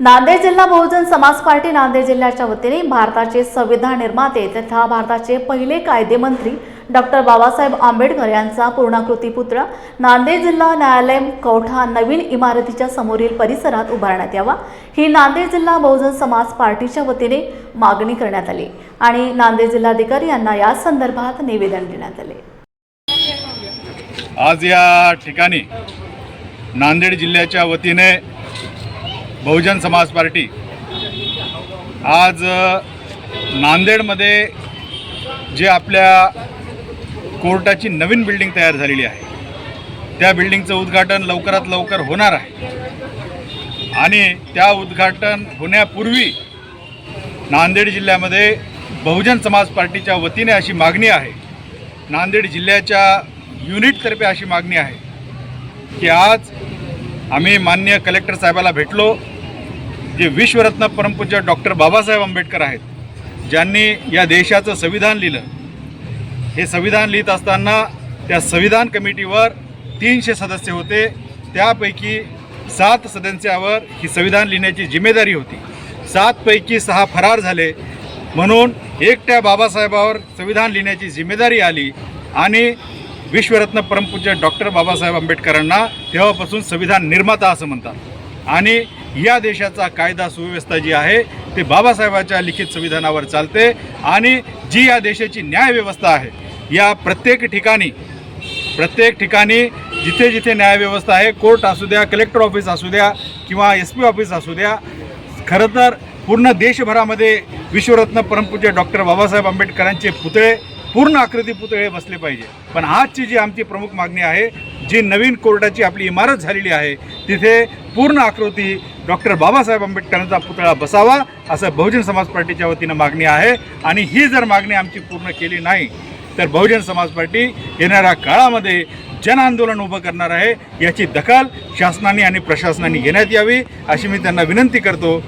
नांदेड जिल्हा बहुजन समाज पार्टी नांदेड जिल्ह्याच्या वतीने भारताचे संविधान निर्माते तथा भारताचे पहिले कायदेमंत्री डॉक्टर बाबासाहेब आंबेडकर यांचा पूर्णाकृती पुतळा नांदेड जिल्हा न्यायालय कौठा नवीन इमारतीच्या समोरील परिसरात उभारण्यात यावा ही नांदेड जिल्हा बहुजन समाज पार्टीच्या वतीने मागणी करण्यात आली आणि नांदेड जिल्हाधिकारी यांना या संदर्भात निवेदन देण्यात आले. आज या ठिकाणी नांदेड जिल्ह्याच्या वतीने बहुजन समाज पार्टी. आज नांदेडमध्ये जे आपल्या कोर्टाची नवीन बिल्डिंग तयार झालेली आहे त्या बिल्डिंगचं उद्घाटन लवकरात लवकर होणार आहे. आणि त्या उद्घाटन होण्यापूर्वी नांदेड जिल्ह्यामध्ये बहुजन समाज पार्टीच्या वतीने अशी मागणी आहे. नांदेड जिल्ह्याच्या युनिटतर्फे अशी मागणी आहे की आज आम्ही मान्य कलेक्टर साहेबाला भेटलो जे विश्वरत्न परमपूज्य डॉक्टर बाबासाहेब आंबेडकर आहेत ज्यांनी या देशाचं संविधान लिहिलं. हे संविधान लिहित असताना त्या संविधान कमिटीवर तीनशे सदस्य होते. त्यापैकी सात सदस्यावर ही संविधान लिहिण्याची जिम्मेदारी होती. सातपैकी सहा फरार झाले. म्हणून एकट्या बाबासाहेबावर संविधान लिहिण्याची जिम्मेदारी आली आणि विश्वरत्न परमपूज्य डॉक्टर बाबासाहेब आंबेडकरांना तेव्हापासून संविधान निर्माता असं म्हणतात. आणि या देशाचा कायदा सुव्यवस्था जी आहे ते बाबासाहेबाच्या लिखित संविधानावर चालते आणि जी या देशाची न्यायव्यवस्था आहे या प्रत्येक ठिकाणी प्रत्येक ठिकाणी जिथे जिथे न्यायव्यवस्था आहे कोर्ट असू द्या कलेक्टर ऑफिस असू द्या किंवा एस पी ऑफिस असू द्या खरं तर पूर्ण देशभरामध्ये विश्वरत्न परमपूज्य डॉक्टर बाबासाहेब आंबेडकरांचे पुतळे पूर्ण आकृती पुतळे बसले पाहिजे. पण आजची जी आमची प्रमुख मागणी आहे जी नवीन कोर्टाची आपली इमारत झालेली आहे तिथे पूर्ण आकृती डॉक्टर बाबासाहेब आंबेडकरांचा पुतळा बसावा असं बहुजन समाज पार्टीच्या वतीनं मागणी आहे. आणि ही जर मागणी आमची पूर्ण केली नाही तर बहुजन समाज पार्टी येणाऱ्या काळामध्ये जन आंदोलन उभं करणार आहे याची दखल शासनाने आणि प्रशासनाने घेण्यात यावी अशी मी त्यांना विनंती करतो.